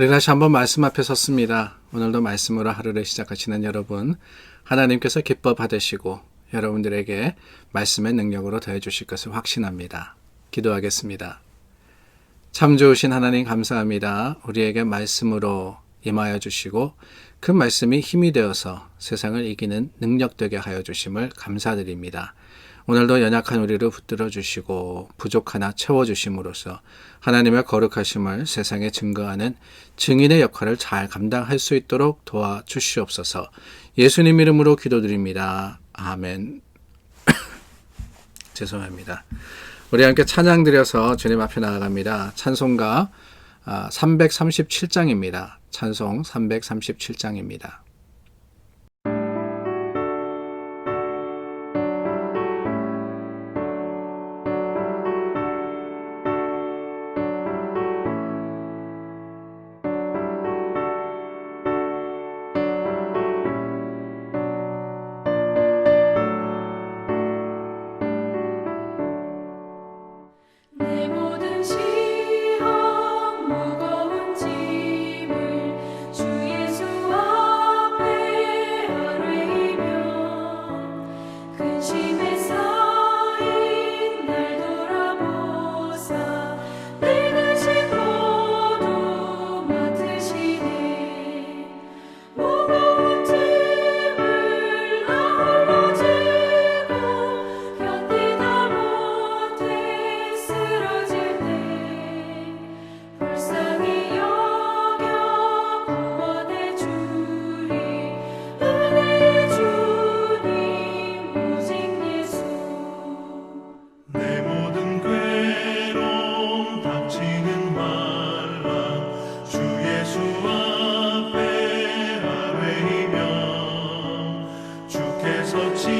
우리 다시 한번 말씀 앞에 섰습니다. 오늘도 말씀으로 하루를 시작하시는 여러분, 하나님께서 기뻐 받으시고 여러분들에게 말씀의 능력으로 더해 주실 것을 확신합니다. 기도하겠습니다. 참 좋으신 하나님 감사합니다. 우리에게 말씀으로 임하여 주시고 그 말씀이 힘이 되어서 세상을 이기는 능력 되게 하여 주심을 감사드립니다. 오늘도 연약한 우리를 붙들어 주시고 부족하나 채워 주심으로써 하나님의 거룩하심을 세상에 증거하는 증인의 역할을 잘 감당할 수 있도록 도와 주시옵소서. 예수님 이름으로 기도드립니다. 아멘. 죄송합니다. 우리 함께 찬양 드려서 주님 앞에 나아갑니다. 찬송가 337장입니다. 찬송 337장입니다. 서친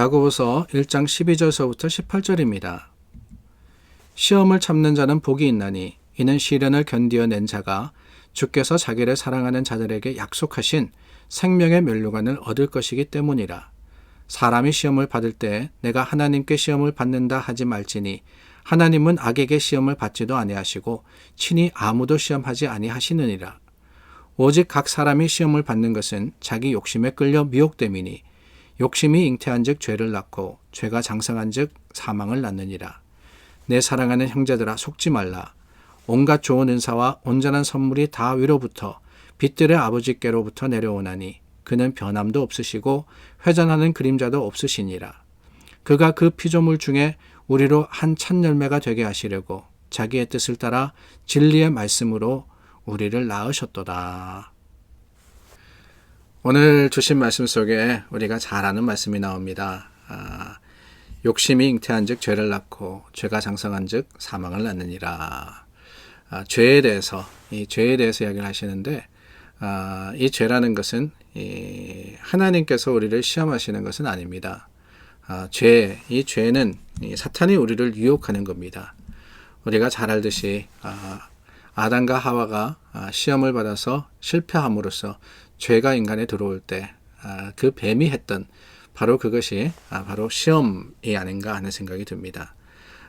야고보서 1장 12절서부터 18절입니다. 시험을 참는 자는 복이 있나니 이는 시련을 견디어낸 자가 주께서 자기를 사랑하는 자들에게 약속하신 생명의 멸류관을 얻을 것이기 때문이라. 사람이 시험을 받을 때 내가 하나님께 시험을 받는다 하지 말지니 하나님은 악에게 시험을 받지도 아니하시고 친히 아무도 시험하지 아니하시느니라. 오직 각 사람이 시험을 받는 것은 자기 욕심에 끌려 미혹됨이니 욕심이 잉태한즉 죄를 낳고 죄가 장성한즉 사망을 낳느니라. 내 사랑하는 형제들아 속지 말라. 온갖 좋은 은사와 온전한 선물이 다 위로부터 빛들의 아버지께로부터 내려오나니 그는 변함도 없으시고 회전하는 그림자도 없으시니라. 그가 그 피조물 중에 우리로 한첫 열매가 되게 하시려고 자기의 뜻을 따라 진리의 말씀으로 우리를 낳으셨도다. 오늘 주신 말씀 속에 우리가 잘 아는 말씀이 나옵니다. 아, 욕심이 잉태한즉 죄를 낳고 죄가 장성한즉 사망을 낳느니라. 아, 죄에 대해서 이 죄에 대해서 이야기를 하시는데 아, 이 죄라는 것은 이 하나님께서 우리를 시험하시는 것은 아닙니다. 아, 죄, 이 죄는 이 사탄이 우리를 유혹하는 겁니다. 우리가 잘 알듯이 아, 아담과 하와가 아, 시험을 받아서 실패함으로써 죄가 인간에 들어올 때 그 뱀이 했던 바로 그것이 아, 바로 시험이 아닌가 하는 생각이 듭니다.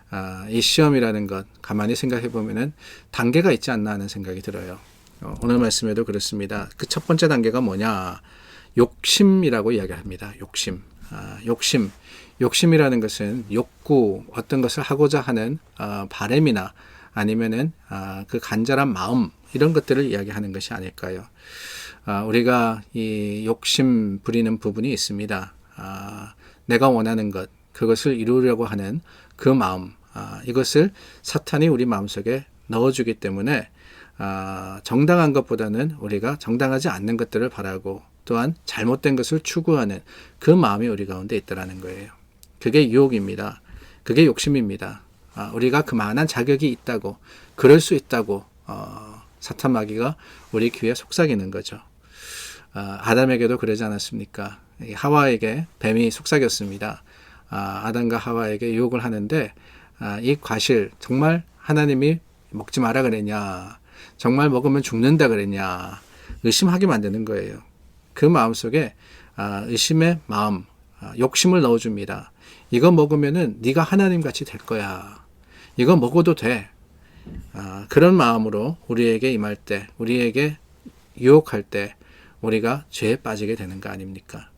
아, 이 시험이라는 것 가만히 생각해 보면은 단계가 있지 않나 하는 생각이 들어요. 어, 오늘 말씀에도 그렇습니다. 그 첫 번째 단계가 뭐냐? 욕심이라고 이야기합니다. 욕심. 아, 욕심. 욕심이라는 것은 욕구, 어떤 것을 하고자 하는 어, 바램이나 아니면은 아, 그 간절한 마음 이런 것들을 이야기하는 것이 아닐까요? 아, 우리가 이 욕심 부리는 부분이 있습니다. 아, 내가 원하는 것, 그것을 이루려고 하는 그 마음, 아, 이것을 사탄이 우리 마음속에 넣어주기 때문에 아, 정당한 것보다는 우리가 정당하지 않는 것들을 바라고 또한 잘못된 것을 추구하는 그 마음이 우리 가운데 있더라는 거예요. 그게 유혹입니다. 그게 욕심입니다. 아, 우리가 그만한 자격이 있다고, 그럴 수 있다고, 어, 사탄 마귀가 우리 귀에 속삭이는 거죠. 아, 아담에게도 그러지 않았습니까? 이 하와에게 뱀이 속삭였습니다. 아, 아담과 하와에게 유혹을 하는데 아, 이 과실 정말 하나님이 먹지 마라 그랬냐? 정말 먹으면 죽는다 그랬냐? 의심하게 만드는 거예요. 그 마음 속에 아, 의심의 마음, 아, 욕심을 넣어줍니다. 이거 먹으면은 네가 하나님 같이 될 거야. 이거 먹어도 돼. 아, 그런 마음으로 우리에게 임할 때, 우리에게 유혹할 때 우리가 죄에 빠지게 되는 거 아닙니까?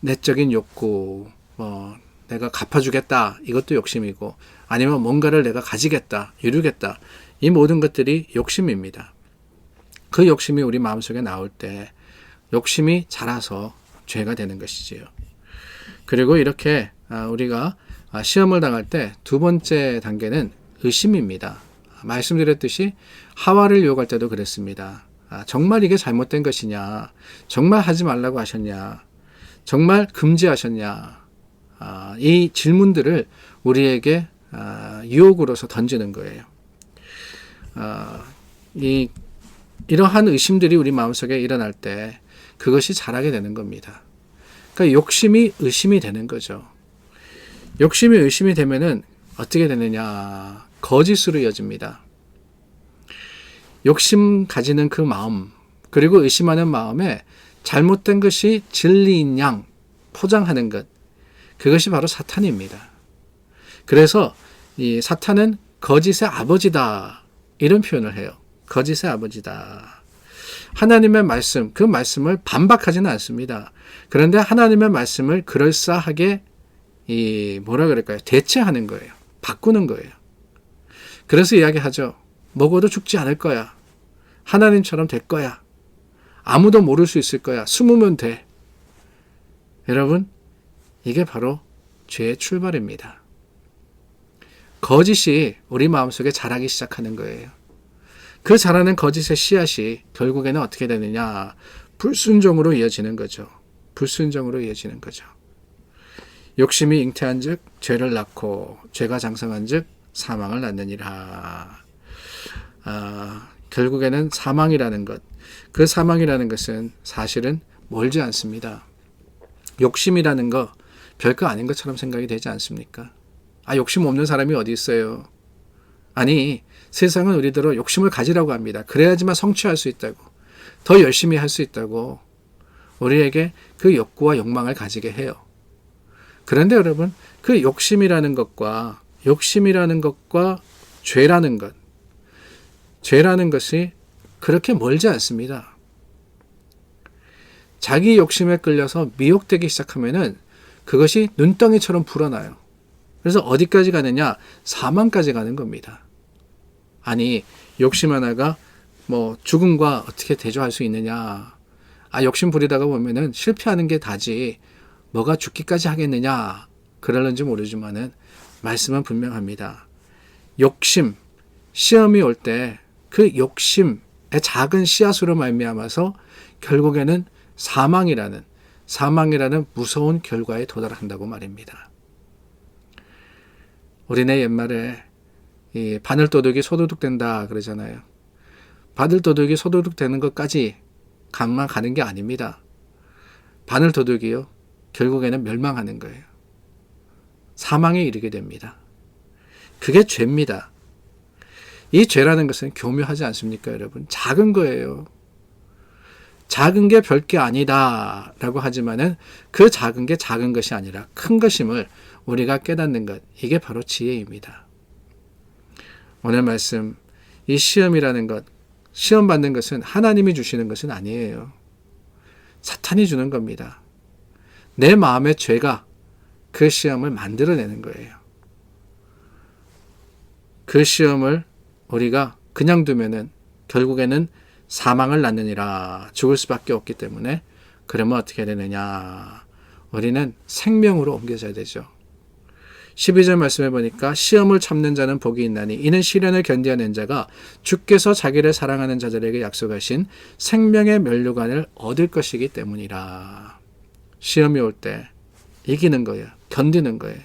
내적인 욕구, 뭐 내가 갚아주겠다 이것도 욕심이고 아니면 뭔가를 내가 가지겠다, 이루겠다 이 모든 것들이 욕심입니다. 그 욕심이 우리 마음속에 나올 때 욕심이 자라서 죄가 되는 것이지요. 그리고 이렇게 아, 우리가 아, 시험을 당할 때 두 번째 단계는 의심입니다. 말씀드렸듯이 하와를 유혹할 때도 그랬습니다. 아, 정말 이게 잘못된 것이냐? 정말 하지 말라고 하셨냐? 정말 금지하셨냐? 아, 이 질문들을 우리에게 아, 유혹으로서 던지는 거예요. 아, 이 이러한 의심들이 우리 마음속에 일어날 때 그것이 자라게 되는 겁니다. 그러니까 욕심이 의심이 되는 거죠. 욕심이 의심이 되면은 어떻게 되느냐? 거짓으로 이어집니다. 욕심 가지는 그 마음, 그리고 의심하는 마음에 잘못된 것이 진리인 양 포장하는 것, 그것이 바로 사탄입니다. 그래서 이 사탄은 거짓의 아버지다. 이런 표현을 해요. 거짓의 아버지다. 하나님의 말씀, 그 말씀을 반박하지는 않습니다. 그런데 하나님의 말씀을 그럴싸하게 이 뭐라 그럴까요? 대체하는 거예요. 바꾸는 거예요. 그래서 이야기하죠. 먹어도 죽지 않을 거야. 하나님처럼 될 거야. 아무도 모를 수 있을 거야. 숨으면 돼. 여러분, 이게 바로 죄의 출발입니다. 거짓이 우리 마음속에 자라기 시작하는 거예요. 그 자라는 거짓의 씨앗이 결국에는 어떻게 되느냐? 불순종으로 이어지는 거죠. 불순종으로 이어지는 거죠. 욕심이 잉태한 즉 죄를 낳고 죄가 장성한 즉 사망을 낳느니라. 아, 결국에는 사망이라는 것, 그 사망이라는 것은 사실은 멀지 않습니다. 욕심이라는 거 별거 아닌 것처럼 생각이 되지 않습니까? 아, 욕심 없는 사람이 어디 있어요? 아니, 세상은 우리대로 욕심을 가지라고 합니다. 그래야지만 성취할 수 있다고. 더 열심히 할 수 있다고. 우리에게 그 욕구와 욕망을 가지게 해요. 그런데 여러분, 그 욕심이라는 것과 욕심이라는 것과 죄라는 것, 죄라는 것이 그렇게 멀지 않습니다. 자기 욕심에 끌려서 미혹되기 시작하면은 그것이 눈덩이처럼 불어나요. 그래서 어디까지 가느냐? 사망까지 가는 겁니다. 아니, 욕심 하나가 뭐 죽음과 어떻게 대조할 수 있느냐? 아, 욕심 부리다가 보면은 실패하는 게 다지. 뭐가 죽기까지 하겠느냐? 그럴는지 모르지만은 말씀은 분명합니다. 욕심, 시험이 올 때 그 욕심의 작은 씨앗으로 말미암아서 결국에는 사망이라는 사망이라는 무서운 결과에 도달한다고 말입니다. 우리네 옛말에 이 바늘도둑이 소도둑 된다 그러잖아요. 바늘도둑이 소도둑 되는 것까지 강만 가는 게 아닙니다. 바늘도둑이요. 결국에는 멸망하는 거예요. 사망에 이르게 됩니다. 그게 죄입니다. 이 죄라는 것은 교묘하지 않습니까, 여러분? 작은 거예요. 작은 게 별게 아니다. 라고 하지만은 그 작은 게 작은 것이 아니라 큰 것임을 우리가 깨닫는 것. 이게 바로 지혜입니다. 오늘 말씀, 이 시험이라는 것, 시험 받는 것은 하나님이 주시는 것은 아니에요. 사탄이 주는 겁니다. 내 마음의 죄가 그 시험을 만들어내는 거예요. 그 시험을 우리가 그냥 두면은 결국에는 사망을 낳느니라 죽을 수밖에 없기 때문에 그러면 어떻게 되느냐? 우리는 생명으로 옮겨져야 되죠. 12절 말씀해 보니까 시험을 참는 자는 복이 있나니 이는 시련을 견디어낸 자가 주께서 자기를 사랑하는 자들에게 약속하신 생명의 면류관을 얻을 것이기 때문이라. 시험이 올 때 이기는 거예요. 견디는 거예요.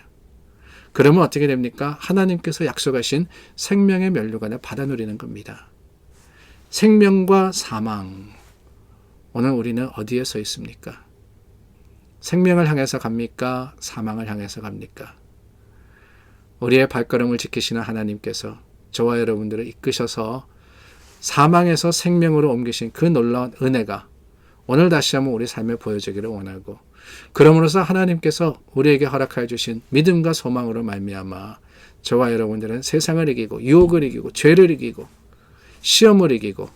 그러면 어떻게 됩니까? 하나님께서 약속하신 생명의 면류관을 받아 누리는 겁니다. 생명과 사망. 오늘 우리는 어디에 서 있습니까? 생명을 향해서 갑니까? 사망을 향해서 갑니까? 우리의 발걸음을 지키시는 하나님께서 저와 여러분들을 이끄셔서 사망에서 생명으로 옮기신 그 놀라운 은혜가 오늘 다시 한번 우리 삶에 보여지기를 원하고 그러므로서 하나님께서 우리에게 허락하여 주신 믿음과 소망으로 말미암아 저와 여러분들은 세상을 이기고 유혹을 이기고 죄를 이기고 시험을 이기고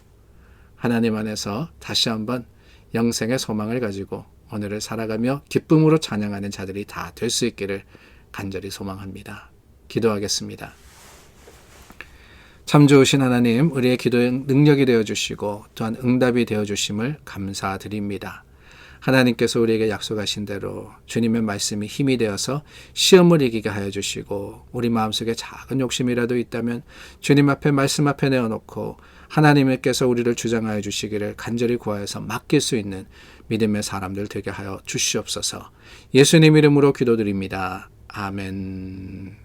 하나님 안에서 다시 한번 영생의 소망을 가지고 오늘을 살아가며 기쁨으로 찬양하는 자들이 다 될 수 있기를 간절히 소망합니다. 기도하겠습니다. 참 좋으신 하나님, 우리의 기도의 능력이 되어 주시고 또한 응답이 되어 주심을 감사드립니다. 하나님께서 우리에게 약속하신 대로 주님의 말씀이 힘이 되어서 시험을 이기게 하여 주시고 우리 마음속에 작은 욕심이라도 있다면 주님 앞에 말씀 앞에 내어놓고 하나님께서 우리를 주장하여 주시기를 간절히 구하여서 맡길 수 있는 믿음의 사람들 되게 하여 주시옵소서. 예수님 이름으로 기도드립니다. 아멘.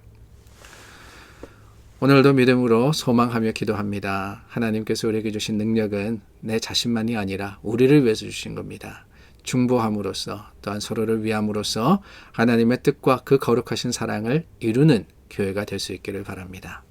오늘도 믿음으로 소망하며 기도합니다. 하나님께서 우리에게 주신 능력은 내 자신만이 아니라 우리를 위해서 주신 겁니다. 중보함으로써 또한 서로를 위함으로써 하나님의 뜻과 그 거룩하신 사랑을 이루는 교회가 될 수 있기를 바랍니다.